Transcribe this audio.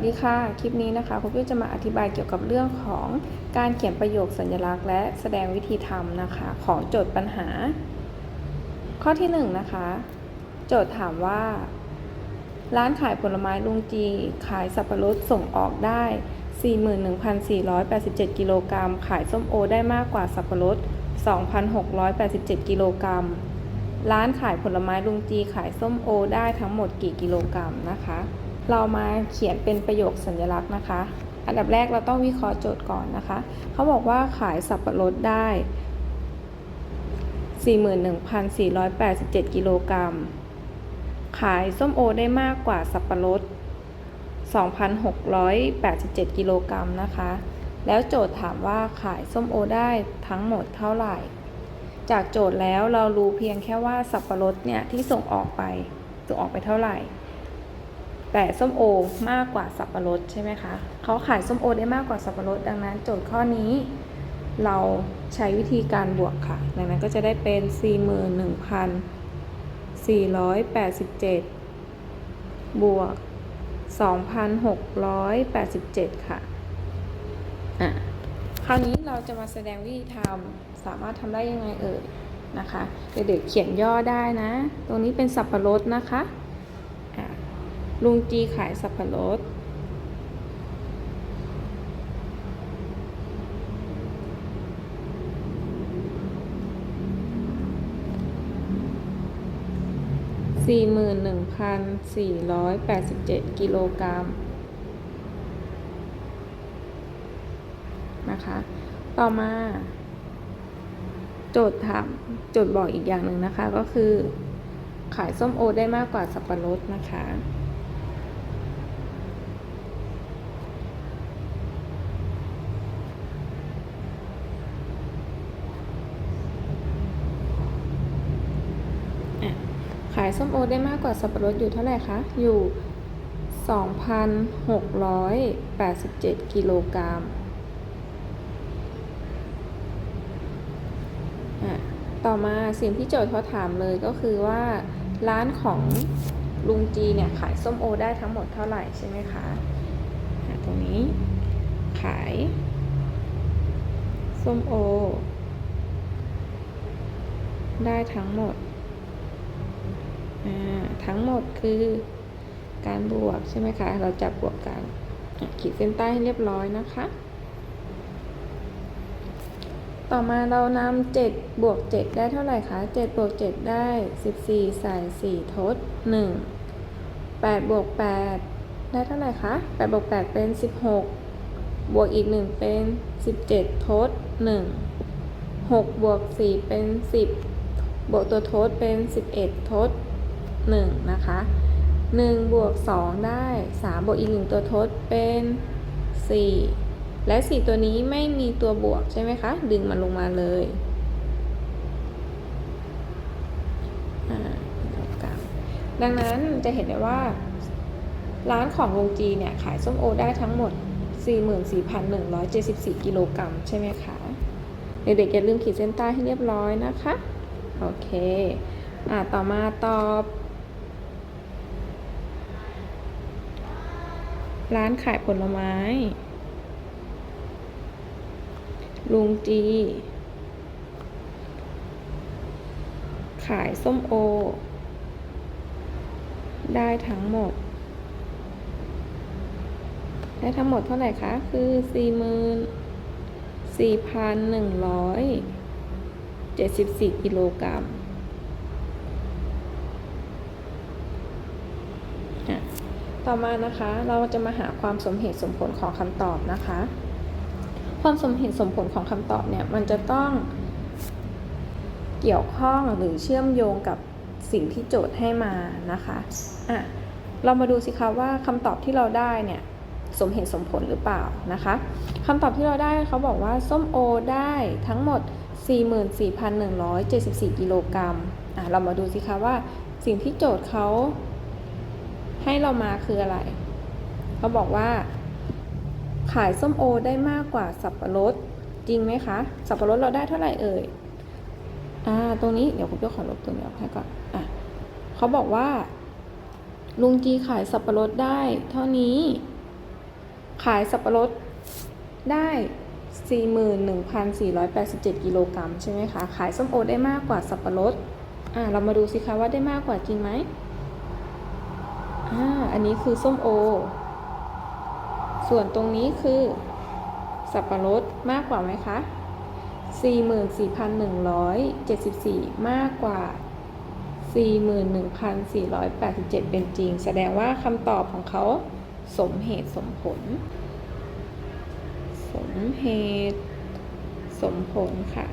สวัสดีค่ะ คลิปนี้นะคะคุณพี่จะมาอธิบายเกี่ยวกับเรื่องของการเขียนประโยคสัญลักษณ์ และแสดงวิธีทำนะคะ ของโจทย์ปัญหา ข้อที่1นงนะคะ โจทย์ถามว่า ร้านขายผลไม้ลุงจี ขายสับปะรดส่งออกได้ 41,487 กิโลกรัม ขายส้มโอได้มากกว่าสับปะรด 2,687 กิโลกรัม ร้านขายผลไม้ลุงจีขายส้มโอได้ทั้งหมดกี่กิโลกรัมนะคะ เรามาเขียนเป็นประโยคสัญลักษณ์นะคะ อันดับแรกเราต้องวิเคราะห์โจทย์ก่อนนะคะ เขาบอกว่าขายสับปะรดได้ 41,487 กิโลกรัม ขายส้มโอได้มากกว่าสับปะรด 2,687 กิโลกรัมนะคะ แล้วโจทย์ถามว่าขายส้มโอได้ทั้งหมดเท่าไหร่ จากโจทย์แล้วเรารู้เพียงแค่ว่าสับปะรดเนี่ยที่ส่งออกไปส่งออกไปเท่าไหร่ แต่ส้มโอมากกว่าสับปะรดใช่ไหมคะเขาขายส้มโอได้มากกว่าสับปะรดดังนั้น โจทย์ข้อนี้ เราใช้วิธีการบวกค่ะ ดังนั้นก็จะได้เป็น 41,487 บวก 2,687 ค่ะอะคราวนี้เราจะมาแสดงวิธีทำสามารถทำได้ยังไงเอ่ยนะคะ เด็กๆเขียนย่อได้นะ ตรงนี้เป็นสับปะรดนะคะอะ ลุงจีขายสับปะรด 41,487 กิโลกรัมนะคะ ต่อมา โจทย์ถามโจทย์บอกอีกอย่างหนึ่งนะคะก็คือ ขายส้มโอได้มากกว่าสับปะรดนะคะายส้มโอได้มากกว่าสับปะรดอยู่เท่าไหร่คะ อยู่ 2,687 กิโลกรัมต่อมาสิ่งที่โจทย์เขาถามเลยก็คือว่าร้านของลุงจีเนี่ยขายส้มโอได้ทั้งหมดเท่าไหร่ใช่ไหมคะตรงนี้ขายส้มโอ ได้ทั้งหมด ทั้งหมดคือการบวกใช่ไหมคะ เราจับบวกกันขีดเส้นใต้ให้เรียบร้อยนะคะ ต่อมาเรานำ7บวก7ได้เท่าไหร่คะ7บวก7ได้14ใส่4ทด1 8บวก8ได้เท่าไหร่คะ8บวก8เป็น16บวกอีก1เป็น17ทด1 6บวก4เป็น10บวกตัวทดเป็น11ทด 1 นะคะ 1 บวก 2 ได้ 3 บวกอีก 1 ตัวทดเป็น 4 และ 4 ตัวนี้ไม่มีตัวบวกใช่ไหมคะ ดึงมันลงมาเลยดังนั้นจะเห็นได้ว่า ร้านของโรงจีเนี่ย ขายส้มโอได้ทั้งหมด 44,174 กิโลกรัมใช่ไหมคะเด็กๆอย่าลืมขีดเส้นใต้ให้เรียบร้อยนะคะ โอเค อ่าต่อมาตอบ ร้านขายผลไม้ ลุงจี ขายส้มโอ ได้ทั้งหมด ได้ทั้งหมดเท่าไหร่คะ คือสี่หมื่นสี่พันหนึ่งร้อยเจ็ดสิบสี่กิโลกรัมอะ ต่อมานะคะ เราจะมาหาความสมเหตุสมผลของคำตอบนะคะ ความสมเหตุสมผลของคำตอบเนี่ยมันจะต้องเกี่ยวข้องหรือเชื่อมโยงกับสิ่งที่โจทย์ให้มานะคะอะเรามาดูสิคะว่าคำตอบที่เราได้เนี่ยสมเหตุสมผลหรือเปล่านะคะคำตอบที่เราได้เขาบอกว่าส้มโอได้ทั้งหมด 44,174 กิโลกรัมอะเรามาดูสิคะว่าสิ่งที่โจทย์เขา ให้เรามาคืออะไร เขาบอกว่า ขายส้มโอได้มากกว่าสับปะรดจริงไหมคะ สับปะรดเราได้เท่าไหร่เอ่ย อ่า ตรงนี้เดี๋ยวคุณเจ้าขอลบตัวนี้ออกให้ก่อน อะเขาบอกว่า ลุงจีขายสับปะรดได้เท่านี้ ขายสับปะรดได้ 41,487 กิโลกรัมใช่ไหมคะ ขายส้มโอได้มากกว่าสับปะรด อ่า เรามาดูสิคะว่าได้มากกว่าจริงไหม อ่าอันนี้คือส้มโอ ส่วนตรงนี้คือสับปะรดมากกว่าไหมคะ 44,174 มากกว่า 41,487 เป็นจริง แสดงว่าคำตอบของเขาสมเหตุสมผล สมเหตุสมผลค่ะ